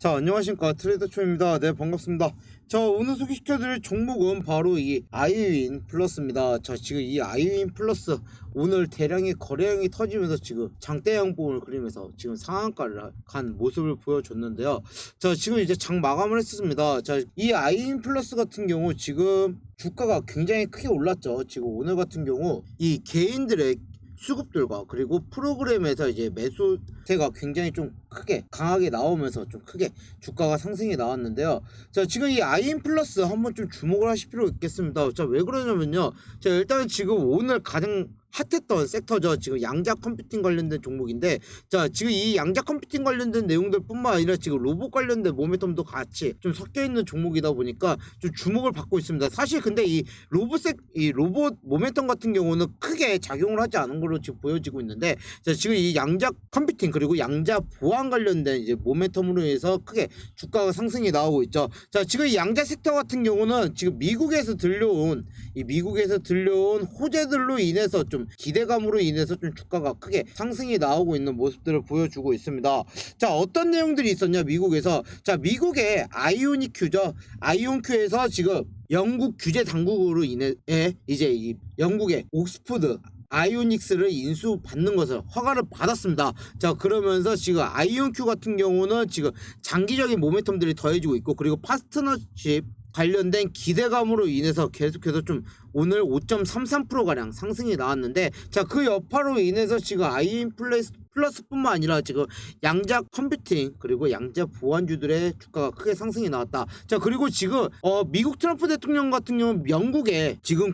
자 안녕하십니까. 트레이더 초입니다. 네 반갑습니다. 자 오늘 소개시켜드릴 종목은 바로 이 아이윈 플러스입니다. 자 지금 이 아이윈 플러스 오늘 대량의 거래량이 터지면서 지금 장대 양봉을 그리면서 지금 상한가를 간 모습을 보여줬는데요. 자 지금 이제 장 마감을 했습니다. 자 이 아이윈 플러스 같은 경우 지금 주가가 굉장히 크게 올랐죠. 지금 오늘 같은 경우 이 개인들의 수급들과 그리고 프로그램에서 이제 매수세가 굉장히 좀 크게 강하게 나오면서 좀 크게 주가가 상승이 나왔는데요. 자 지금 이 아이인 플러스 한번 좀 주목을 하실 필요 있겠습니다. 자 왜 그러냐면요. 자 일단 지금 오늘 가장 핫했던 섹터죠. 지금 양자 컴퓨팅 관련된 종목인데, 자, 지금 이 양자 컴퓨팅 관련된 내용들 뿐만 아니라 지금 로봇 관련된 모멘텀도 같이 좀 섞여 있는 종목이다 보니까 좀 주목을 받고 있습니다. 사실 근데 이 로봇 섹, 이 로봇 모멘텀 같은 경우는 크게 작용을 하지 않은 걸로 지금 보여지고 있는데, 자, 지금 이 양자 컴퓨팅 그리고 양자 보안 관련된 이제 모멘텀으로 해서 크게 주가가 상승이 나오고 있죠. 자, 지금 이 양자 섹터 같은 경우는 지금 미국에서 들려온 이 미국에서 들려온 호재들로 인해서 좀 기대감으로 인해서 좀 주가가 크게 상승이 나오고 있는 모습들을 보여주고 있습니다. 자, 어떤 내용들이 있었냐, 미국에서. 자, 미국의 아이오닉큐죠. 아이온큐에서 지금 영국 규제 당국으로 인해 이제 이 영국의 옥스포드 아이오닉스를 인수받는 것을 허가를 받았습니다. 자 그러면서 지금 아이온큐 같은 경우는 지금 장기적인 모멘텀들이 더해지고 있고 그리고 파트너십 관련된 기대감으로 인해서 계속해서 좀 오늘 5.33% 가량 상승이 나왔는데 자 그 여파로 인해서 지금 아이인 플러스 플러스뿐만 아니라 지금 양자 컴퓨팅 그리고 양자 보안주들의 주가가 크게 상승이 나왔다. 자 그리고 지금 어 미국 트럼프 대통령 같은 경우 영국에 지금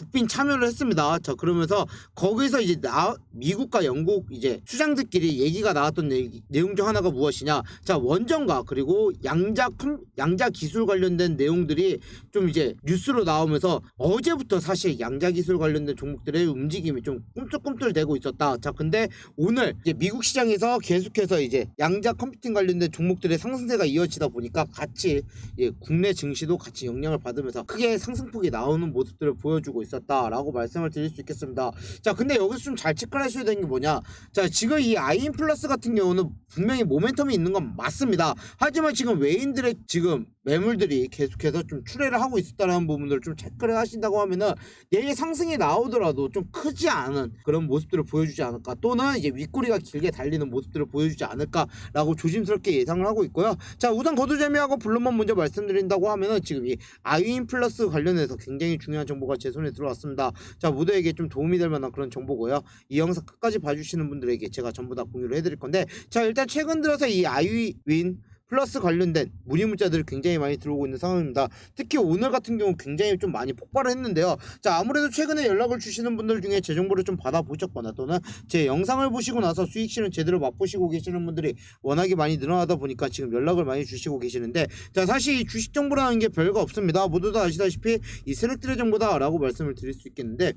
국- 국빈 참여를 했습니다. 자 그러면서 거기서 이제 나 미국과 영국 이제 수장들끼리 얘기가 나왔던 얘기- 내용 중 하나가 무엇이냐? 자 원전과 그리고 양자 컴 양자 기술 관련된 내용들이 좀 이제 뉴스로 나오면서 어제부터 사실 양자 기술 관련된 종목들의 움직임이 좀 꿈틀꿈틀대고 있었다. 자 근데 오늘 이제 미국 시장에서 계속해서 이제 양자 컴퓨팅 관련된 종목들의 상승세가 이어지다 보니까 같이 예, 국내 증시도 같이 영향을 받으면서 크게 상승폭이 나오는 모습들을 보여주고 있 었다라고 말씀을 드릴 수 있겠습니다. 자, 근데 여기서 좀 잘 체크를 하셔야 되는 게 뭐냐? 자, 지금 이 아이인 플러스 같은 경우는 분명히 모멘텀이 있는 건 맞습니다. 하지만 지금 외인들의 지금 매물들이 계속해서 좀 출회를 하고 있었다는 부분들을 좀 체크를 하신다고 하면은 내일 상승이 나오더라도 좀 크지 않은 그런 모습들을 보여주지 않을까 또는 이제 윗꼬리가 길게 달리는 모습들을 보여주지 않을까라고 조심스럽게 예상을 하고 있고요. 자 우선 거두재미하고 블룸만 먼저 말씀드린다고 하면은 지금 이 아이인 플러스 관련해서 굉장히 중요한 정보가 제 손에 들어왔습니다. 자 모두에게 좀 도움이 될 만한 그런 정보고요. 이 영상 끝까지 봐주시는 분들에게 제가 전부 다 공유를 해드릴 건데 자 일단 최근 들어서 이 아이윈 플러스 관련된 문의 문자들이 굉장히 많이 들어오고 있는 상황입니다. 특히 오늘 같은 경우 굉장히 좀 많이 폭발을 했는데요. 자 아무래도 최근에 연락을 주시는 분들 중에 제 정보를 좀 받아보셨거나 또는 제 영상을 보시고 나서 수익 실현 제대로 맛보시고 계시는 분들이 워낙에 많이 늘어나다 보니까 지금 연락을 많이 주시고 계시는데 자 사실 이 주식 정보라는 게 별거 없습니다. 모두 다 아시다시피 이 세력들의 정보다라고 말씀을 드릴 수 있겠는데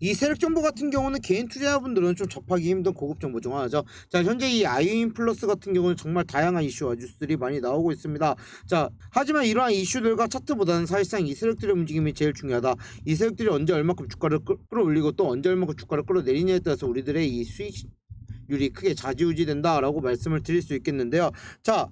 이 세력 정보 같은 경우는 개인 투자자분들은 좀 접하기 힘든 고급 정보 중 하나죠. 자 현재 이 아이인 플러스 같은 경우는 정말 다양한 이슈와 뉴스들이 많이 나오고 있습니다. 자 하지만 이러한 이슈들과 차트보다는 사실상 이 세력들의 움직임이 제일 중요하다. 이 세력들이 언제 얼마큼 주가를 끌, 끌어올리고 또 언제 얼마큼 주가를 끌어내리냐에 따라서 우리들의 이 수익 률이 크게 좌지우지된다라고 말씀을 드릴 수 있겠는데요. 자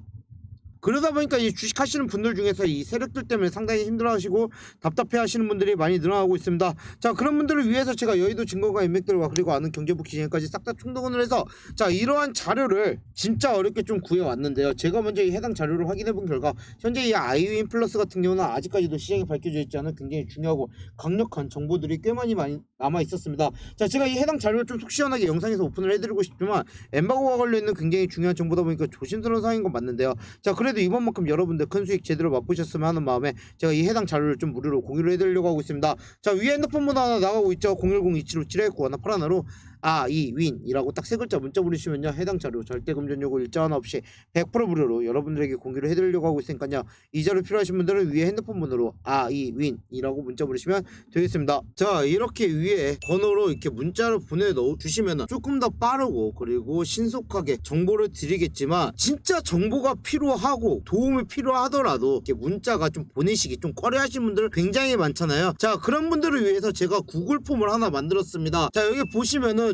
그러다 보니까 이 주식 하시는 분들 중에서 이 세력들 때문에 상당히 힘들어하시고 답답해 하시는 분들이 많이 늘어나고 있습니다. 자 그런 분들을 위해서 제가 여의도 증거과 인맥들과 그리고 아는 경제부 기재까지 싹 다 총동원을 해서 자 이러한 자료를 진짜 어렵게 좀 구해왔는데요. 제가 먼저 이 해당 자료를 확인해 본 결과 현재 이 아이윈 플러스 같은 경우는 아직까지도 시장에 밝혀져 있지 않은 굉장히 중요하고 강력한 정보들이 꽤 많이 많이 남아 있었습니다. 자 제가 이 해당 자료를 좀 속 시원하게 영상에서 오픈을 해드리고 싶지만 엠바고와 관련된 굉장히 중요한 정보다 보니까 조심스러운 상황인 건 맞는데요. 자 그래 도 이번만큼 여러분들 큰 수익 제대로 맛보셨으면 하는 마음에 제가 이 해당 자료를 좀 무료로 공유를 해드리려고 하고 있습니다. 자 위에 핸드폰 번호 하나 나가고 있죠. 010-2757-9 하나 하나로 아이윈이라고 딱 세 글자 문자 보내시면요. 해당 자료 절대 금전 요구 일자 하나 없이 100% 무료로 여러분들에게 공유를 해드리려고 하고 있으니까요. 이 자료 필요하신 분들은 위에 핸드폰 번호로 아이윈이라고 문자 보내시면 되겠습니다. 자 이렇게 위에 번호로 이렇게 문자를 보내 넣어 주시면 조금 더 빠르고 그리고 신속하게 정보를 드리겠지만 진짜 정보가 필요하고 도움이 필요하더라도 이렇게 문자가 좀 보내시기 좀 꺼려하시는 분들 굉장히 많잖아요. 자 그런 분들을 위해서 제가 구글 폼을 하나 만들었습니다. 자 여기 보시면은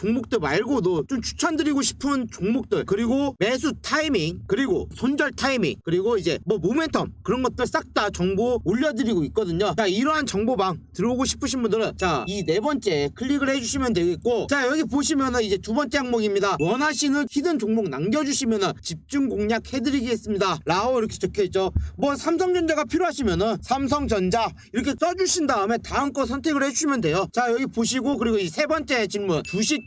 종목들 말고도 좀 추천드리고 싶은 종목들 그리고 매수 타이밍 그리고 손절 타이밍 그리고 이제 뭐 모멘텀 그런 것들 싹 다 정보 올려드리고 있거든요. 자 이러한 정보방 들어오고 싶으신 분들은 자 이 네 번째 클릭을 해주시면 되겠고 자 여기 보시면은 이제 두 번째 항목입니다. 원하시는 히든 종목 남겨주시면은 집중 공략 해드리겠습니다. 라고 이렇게 적혀있죠. 뭐 삼성전자가 필요하시면은 삼성전자 이렇게 써주신 다음에 다음 거 선택을 해주시면 돼요. 자 여기 보시고 그리고 이 세 번째 질문. 주식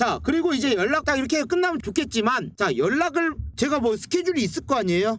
자, 그리고 이제 연락 딱 이렇게 끝나면 좋겠지만, 자, 연락을 제가 뭐 스케줄이 있을 거 아니에요?